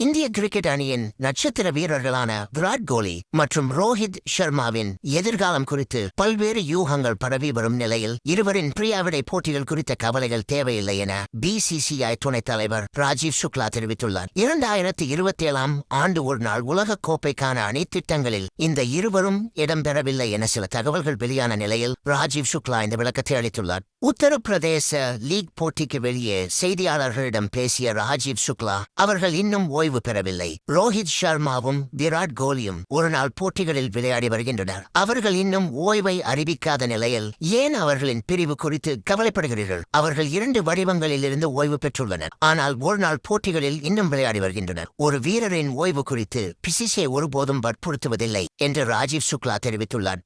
இந்திய கிரிக்கெட் அணியின் நட்சத்திர வீரர்களான விராட் கோலி மற்றும் ரோஹித் சர்மாவின் எதிர்காலம் குறித்து பல்வேறு யூகங்கள் பரவி வரும் நிலையில் இருவரின் பிரியாவிடை போட்டிகள் குறித்த கவலைகள் தேவையில்லை என பிசிசிஐ துணைத் தலைவர் ராஜீவ் சுக்லா தெரிவித்துள்ளார். இரண்டாயிரத்தி இருபத்தி ஏழாம் ஆண்டு ஒரு நாள் உலக கோப்பைக்கான அணி திட்டங்களில் இந்த இருவரும் இடம்பெறவில்லை என சில தகவல்கள் வெளியான நிலையில் ராஜீவ் சுக்லா இந்த விளக்கத்தை அளித்துள்ளார். உத்தரப்பிரதேச லீக் போட்டிக்கு வெளியே செய்தியாளர்களிடம் பேசிய ராஜீவ் சுக்லா அவர்கள் இன்னும் ஓய்வு பெறவில்லை. ரோஹித் சர்மாவும் விராட் கோலியும் ஒருநாள் போட்டிகளில் விளையாடி வருகின்றனர். அவர்கள் இன்னும் ஓய்வை அறிவிக்காத நிலையில் ஏன் அவர்களின் பிரிவு குறித்து கவலைப்படுகிறீர்கள்? அவர்கள் இரண்டு வடிவங்களில் இருந்து ஓய்வு பெற்றுள்ளனர். ஆனால் ஒரு நாள் போட்டிகளில் இன்னும் விளையாடி வருகின்றனர். ஒரு வீரரின் ஓய்வு குறித்து பிசிசிஐ ஒருபோதும் வற்புறுத்துவதில்லை என்று ராஜீவ் சுக்லா தெரிவித்துள்ளார்.